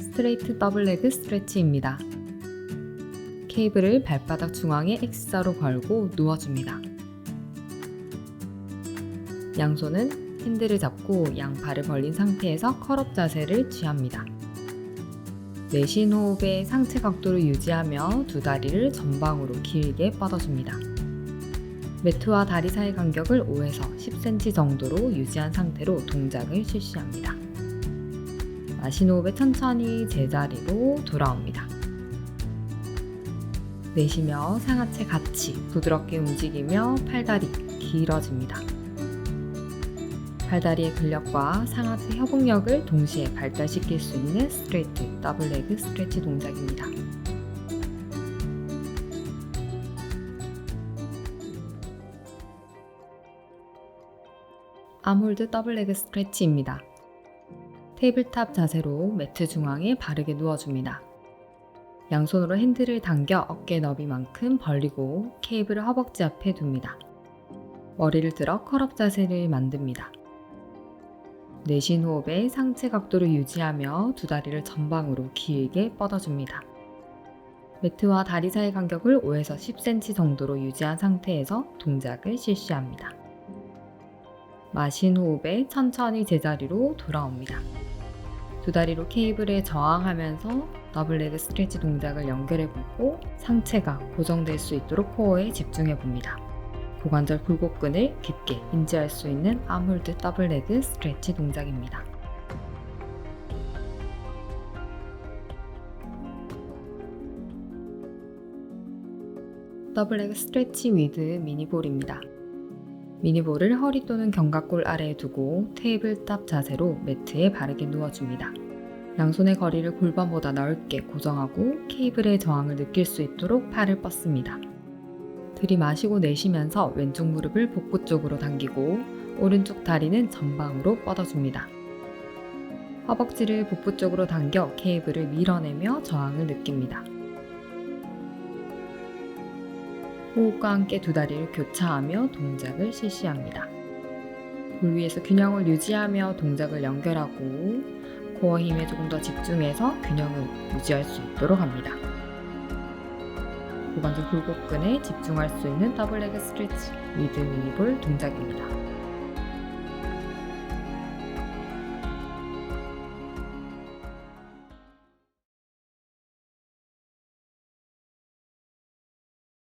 스트레이트 더블 레그 스트레치입니다. 케이블을 발바닥 중앙에 X자로 걸고 누워줍니다. 양손은 핸들을 잡고 양팔을 벌린 상태에서 컬업 자세를 취합니다. 내쉬는 호흡에 상체 각도를 유지하며 두 다리를 전방으로 길게 뻗어줍니다. 매트와 다리 사이 간격을 5에서 10cm 정도로 유지한 상태로 동작을 실시합니다. 마신 호흡에 천천히 제자리로 돌아옵니다. 내쉬며 상하체 같이 부드럽게 움직이며 팔다리 길어집니다. 팔다리의 근력과 상하체 협응력을 동시에 발달시킬 수 있는 스트레이트 더블 레그 스트레치 동작입니다. 암홀드 더블 레그 스트레치입니다. 테이블탑 자세로 매트 중앙에 바르게 누워줍니다. 양손으로 핸들을 당겨 어깨 너비만큼 벌리고 케이블을 허벅지 앞에 둡니다. 머리를 들어 컬업 자세를 만듭니다. 내쉬는 호흡에 상체 각도를 유지하며 두 다리를 전방으로 길게 뻗어줍니다. 매트와 다리 사이 간격을 5에서 10cm 정도로 유지한 상태에서 동작을 실시합니다. 마신 호흡에 천천히 제자리로 돌아옵니다. 두 다리로 케이블에 저항하면서 더블 레그 스트레치 동작을 연결해 보고 상체가 고정될 수 있도록 코어에 집중해 봅니다. 고관절 굴곡근을 깊게 인지할 수 있는 아몰드 더블 레그 스트레치 동작입니다. 더블 레그 스트레치 위드 미니볼입니다. 미니볼을 허리 또는 견갑골 아래에 두고 테이블탑 자세로 매트에 바르게 누워줍니다. 양손의 거리를 골반보다 넓게 고정하고 케이블의 저항을 느낄 수 있도록 팔을 뻗습니다. 들이마시고 내쉬면서 왼쪽 무릎을 복부 쪽으로 당기고 오른쪽 다리는 전방으로 뻗어줍니다. 허벅지를 복부 쪽으로 당겨 케이블을 밀어내며 저항을 느낍니다. 호흡과 함께 두 다리를 교차하며 동작을 실시합니다. 볼 위에서 균형을 유지하며 동작을 연결하고 코어 힘에 조금 더 집중해서 균형을 유지할 수 있도록 합니다. 고관절 굴곡근에 집중할 수 있는 더블 레그 스트레치 위드 미니볼 동작입니다.